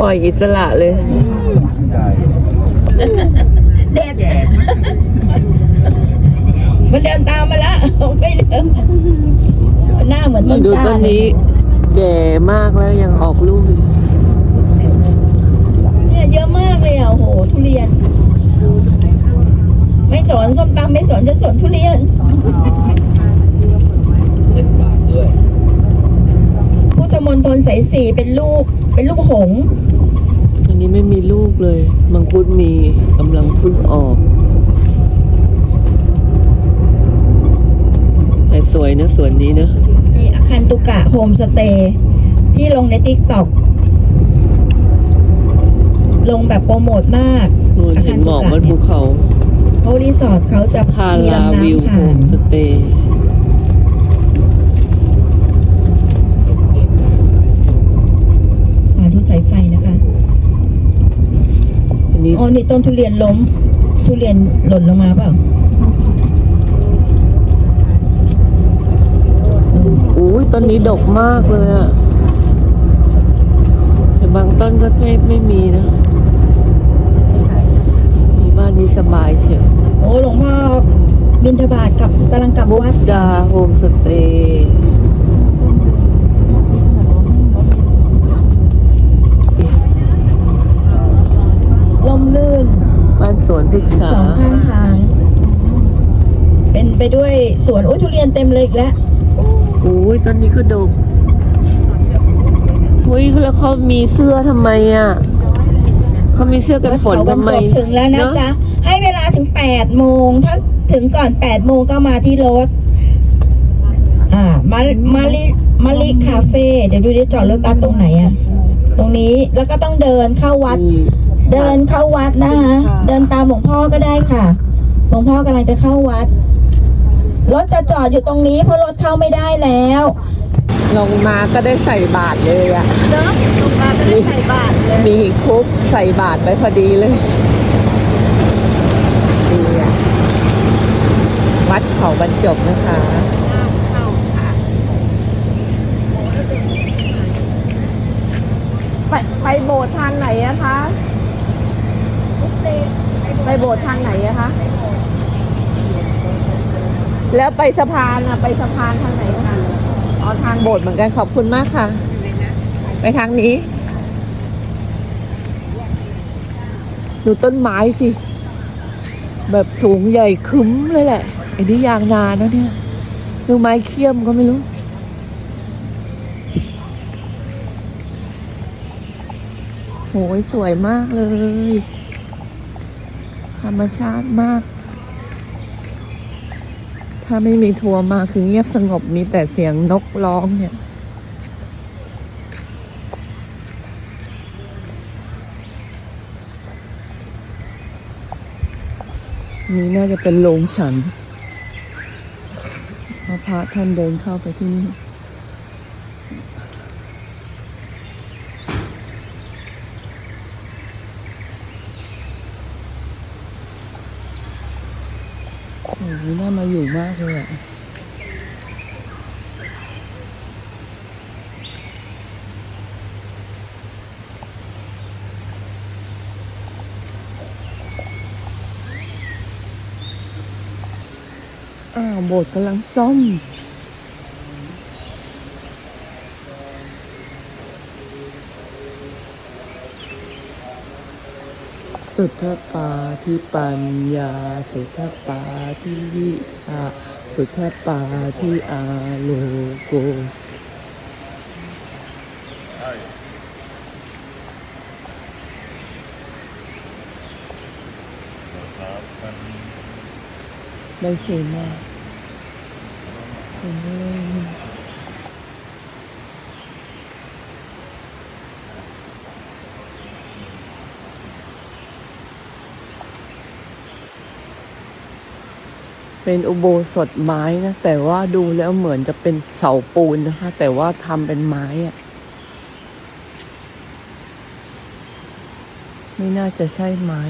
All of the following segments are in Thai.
ปล่อยอิสระเลยเด็ดมันเดินตามมาแล้วไม่เดินหน้าเหมือนต้นดูกล้าต้นนี้แก่มากแล้วยังออกลูกอยู่เนี่ยเยอะมากเลยอะโอ้โหทุเรียน ไม่สนส้มตำไม่สนจะสนทุเรียนพุทธมณฑลสายสี่เป็นลูกเป็นลูกหงส์อั นนี้ไม่มีลูกเลย มังคุดมีกำลังเพึ่งออก แต่สวยนะสวนนี้นะนี่อาคารตุกะโฮมสเตย์ที่ลงในติ๊กต็อกลงแบบโปรโมทมากนู่นเห็นหมอกบนภูเขาเพราะรีสอร์ทเขาจะคามีราลำวิวน้ำโฮผ่านมสเตย์ สาธุสายไฟนะคะ อั นนี้อ๋อนี่ต้นทุเรียนล้ม ทุเรียนหล่นลงมาเปล่าอุ้ยต้นนี้ดกมากเลยอะแต่บางต้นก็ไม่ไม่มีนะมีบ้านนี้สบายเชียวโอ้หลวงพ่อบินทบาทกลับกำลังกลับมุวักดดาโฮมสเตย์ ลมลื่น บ้านสวนพฤกษาสองข้างทาง เป็นไปด้วยสวนโอ้ยทุเรียนเต็มเลยอีกแล้วอุ้ยต้นนี้ก็ดกอุ้ยแล้วเขามีเสื้อทำไมอะเขามีเสื้อกันฝนเขาบรรทำไมจบถึงแล้วนะเอจ๊ะ ให้เวลาถึงแปดโมงถ้าถึงก่อนแปดโมงก็มาที่รถ อ่ามามาลิมาลิคาเฟ่เดี๋ยวดูดิจอดรถบัสตรงไหนอะตรงนี้แล้วก็ต้องเดินเข้าวัดนี่ เดินเข้าวัดนะคะเดินตามหลวงพ่อก็ได้ค่ะ หลวงพ่อกำลังจะเข้าวัด รถจะจอดอยู่ตรงนี้เพราะรถเข้าไม่ได้แล้ว ลงมาก็ได้ใส่บาทเลยอะเนาะลงมาไม่ได้ใส่บาตรเลยมีคุกใส่บาทไปพอดีเลยดีอะวัดเขาบรรจบนะคะเข้าค่ะไปไปโบสถ์ทางไหนอะคะ ไปโบสถ์ทางไหนอะคะ แล้วไปสะพานอะไปสะพานทางไหนคะอ๋อทางโบสถ์เหมือนกันขอบคุณมากค่ะ ไปทางนี้ ดูต้นไม้สิ แบบสูงใหญ่คึ้มเลยแหละไอ้นี่ยางนานะเนี่ยดูไม้เขี้ยมก็ไม่รู้โหยสวยมากเลย ธรรมชาติมาก ถ้าไม่มีทัวร์มาคือเงียบสงบมีแต่เสียงนกร้องเนี่ยนี่น่าจะเป็นโรงฉันพระพระท่านเดินเข้าไปที่นี่ อ้โหน่ามาอยู่มากเลยอะอ้าวโบสถ์กำลังซ่อม สุทธปาที่ปัญญา สุทธปาที่วิชา สุทธปาที่อาโลโกได้สวยมากสวยมาก เป็นอุโบสถไม้นะ แต่ว่าดูแล้วเหมือนจะเป็นเสาปูนนะคะ แต่ว่าทำเป็นไม้อะไม่น่าจะใช่ไม้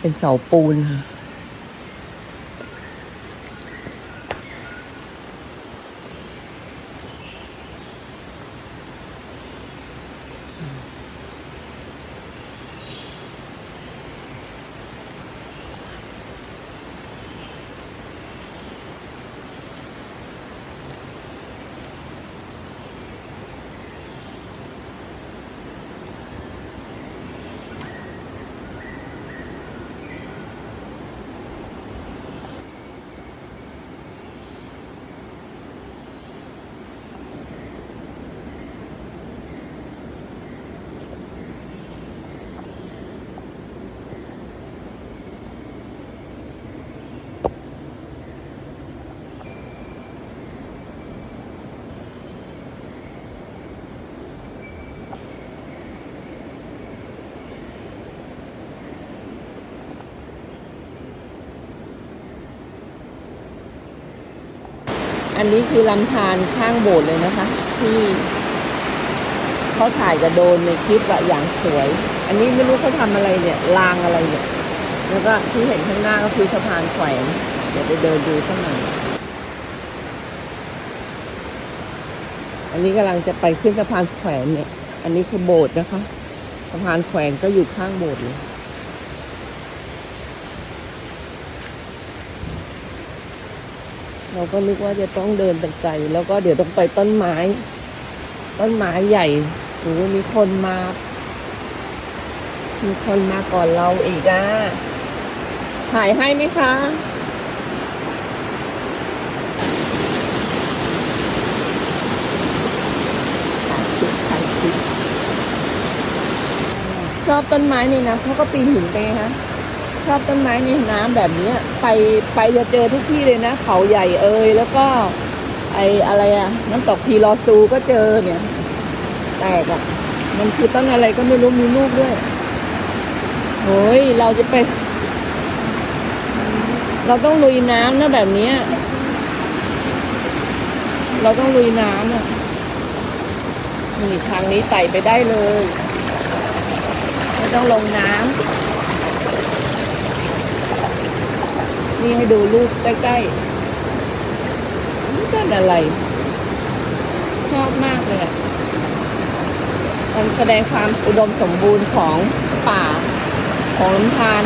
เป็นเสาปูนค่ะ อันนี้คือลำธารข้างโบสถ์เลยนะคะ ที่เขาถ่ายกับโดนในคลิปอะอย่างสวย อันนี้ไม่รู้เขาทำอะไรเนี่ยรางอะไรเนี่ย แล้วก็ที่เห็นข้างหน้าก็คือสะพานแขวนเดี๋ยวไปเดินดูข้างในอันนี้กำลังจะไปขึ้นสะพานแขวนเนี่ย อันนี้คือโบสถ์นะคะ สะพานแขวนก็อยู่ข้างโบสถ์เลย เราก็นึกว่าจะต้องเดินไปไกลแล้วก็เดี๋ยวต้องไปต้นไม้ ต้นไม้ใหญ่โอ้โหมีคนมา มีคนมาก่อนเราอีกอะถ่ายให้ไหมคะชอบต้นไม้นี่นะเขาก็ปีนหินไปไงคะ ชอบต้นไม้ในน้ำแบบเนี้ยไปไปจะเจอทุกที่เลยนะเขาใหญ่เอ่ยแล้วก็ไออะไรอะน้ำตกพีรอซูก็เจอเนี่ยแตกอะมันคือต้นอะไรก็ไม่รู้มีลูกด้วยโอ้ยเราจะไป เราต้องลุยน้ำนะแบบเนี้ยเราต้องลุยน้ำอะนี่ทางนี้ไต่ไปได้เลย ไม่ต้องลงน้ำ นี่ให้ดูรูปใกล้ๆนี่ต้นอะไร ชอบมากเลยอะมันแสดงความอุดมสมบูรณ์ของป่า ของลำธาร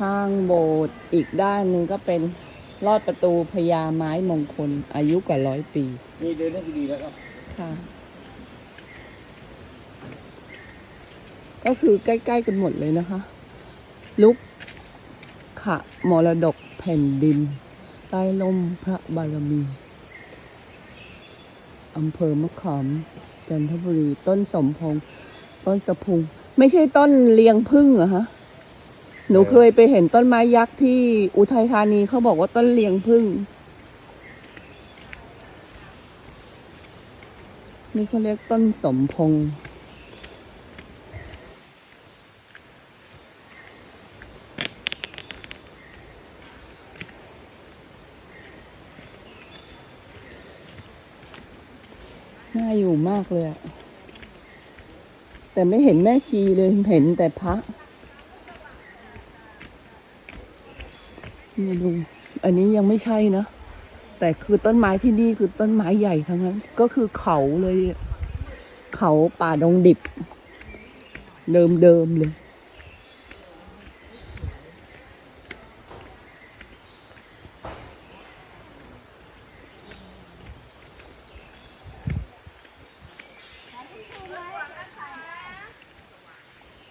ข้างโบสถ์อีกด้านหนึ่งก็เป็นลอดประตูพญาไม้มงคล อายุกว่าร้อยปี นี่เดินได้ดีแล้วครับค่ะ ก็คือใกล้ ๆ กันหมดเลยนะคะ ลุกขะมรดกแผ่นดิน ใต้ลมพระบารมีอำเภอมะขามจันทบุรี ต้นสมพงษ์ต้นสะพุง ไม่ใช่ต้นเลียงพึ่งเหรอฮะ หนูเคยไปเห็นต้นไม้ยักษ์ที่อุทัยธานีเขาบอกว่าต้นเลียงพึ่ง นี่เขาเรียกต้นสมพงษ์น่าอยู่มากเลยอะแต่ไม่เห็นแม่ชีเลยเห็นแต่พระ นี่ดูอันนี้ยังไม่ใช่นะ แต่คือต้นไม้ที่นี่คือต้นไม้ใหญ่ทั้งนั้น ก็คือเขาเลย เขาป่าดงดิบ เดิมๆเลย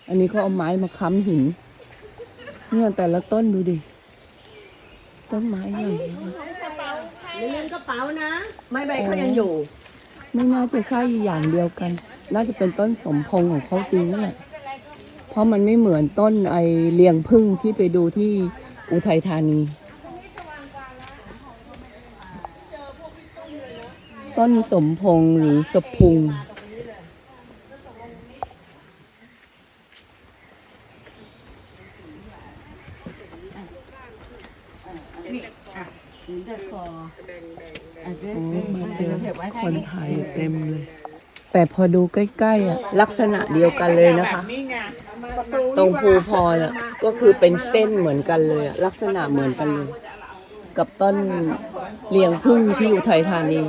อันนี้เขาเอาไม้มาค้ำหิน เนี่ยแต่ละต้นดูดิ ต้นไม้ใหญ่อย่าลืมกระเป๋านะ ไม่ไม่เขายังอยู่ ไม่น่าจะใช่อย่างเดียวกัน น่าจะเป็นต้นสมพงของเขาจริงนั่นแหละเพราะมันไม่เหมือนต้นไอเลียงพึ่งที่ไปดูที่อุทัยธานี ต้นสมพงหรือสพุง คนไทย เต็มเลย แต่พอดูใกล้ๆอะลักษณะเดียวกันเลยนะคะตรงภูพรอะก็คือเป็นเส้นเหมือนกันเลยอะลักษณะเหมือนกันเลย กับต้นเลียงพึ่งที่อุทัยธานี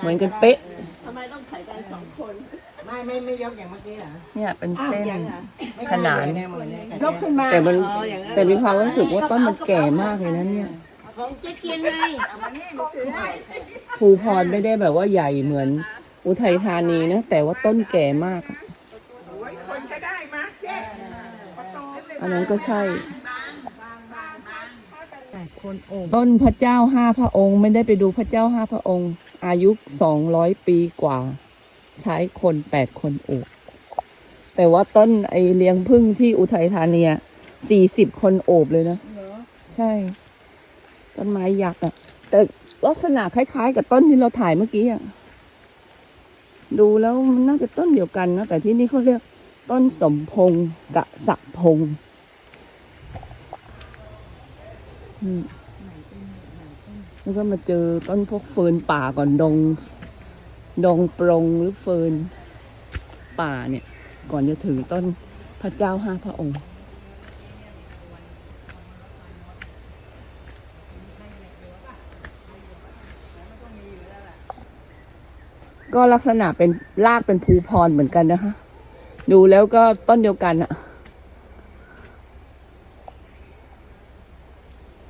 เหมือนกันเป๊ะไม่ไม่ไม่ยกอย่างเมื่อกี้เหรอเนี่ยเป็นเส้นขนาน ยกขึ้นมาแต่มันแต่มีความรู้สึกว่าต้นมันแก่มากเลยนะเนี่ย ของเจ๊เกียนไงภูพรไม่ได้แบบว่าใหญ่เหมือน อุทัยธานีนะ แต่ว่าต้นแก่มาก อันนั้นก็ใช่ ต้นพระเจ้าห้าพระองค์ ไม่ได้ไปดูพระเจ้าห้าพระองค์ อายุสองร้อยปีกว่า ใช้คนแปดคนโอบแต่ว่าต้นไอเลี้ยงพึ่งที่อุทัยธานีสี่สิบคนโอบเลยนะ ใช่ ต้นไม้ยักษ์อะ แต่ลักษณะคล้ายๆ กับต้นที่เราถ่ายเมื่อกี้อะ ดูแล้วมันน่าจะต้นเดียวกันนะ แต่ที่นี่เขาเรียกต้นสมพงษ์กะสะพงษ์แล้วก็มาเจอต้นพวกเฟิร์นป่าก่อนดง ดงปรงหรือเฟิร์นป่าเนี่ย ก่อนจะถึงต้นพระเจ้าห้าพระองค์ ก็ลักษณะเป็นรากเป็นภูพรเหมือนกันนะคะ ดูแล้วก็ต้นเดียวกันอะ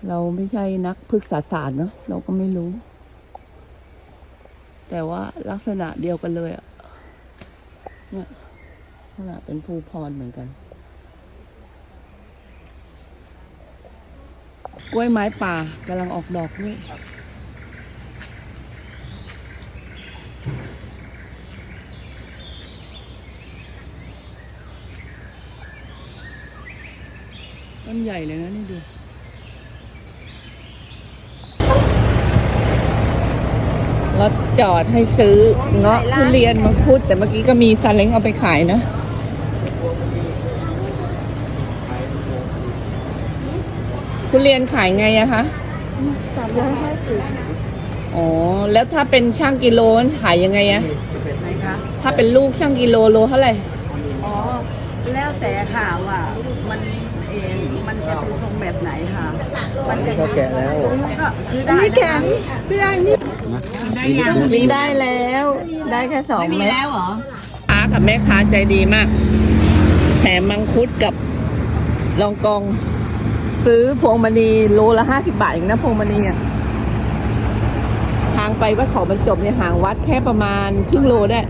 เราไม่ใช่นักพฤกษศาสตร์เนาะเราก็ไม่รู้ แต่ว่าลักษณะเดียวกันเลยอะเนี่ยลักษณะเป็นภูพรเหมือนกัน กล้วยไม้ป่ากำลังออกดอกด้วย ต้นใหญ่เลยนะนี่ดูรถจอดให้ซื้อเงาะทุเรียนมังคุดแต่เมื่อกี้ก็มีซาเล้งเอาไปขายนะ ทุเรียนขายไงอะคะสามร้อยห้าสิบอ๋อ แล้วถ้าเป็นช่างกิโลขายยังไงอะไหนคะถ้าเป็นลูกช่างกิโลโลเท่าไหร่ อ๋อ แล้วแต่ค่ะว่ามันเองมัน จะเป็นทรงแบบไหนค่ะ มันจะแกะแล้วก็ซื้อได้นะคะลิงได้แล้ว ได้แค่สองไม่มีเม็ดแล้วเหรอค้ากับแม่ค้าใจดีมาก แถมมังคุดกับลองกอง ซื้อพวงมณีโลละห้าสิบาทเองนะพวงมณีอะทางไปวัดเขาบรรจบเนี่ยห่างวัดแค่ประมาณครึ่งโลได้อ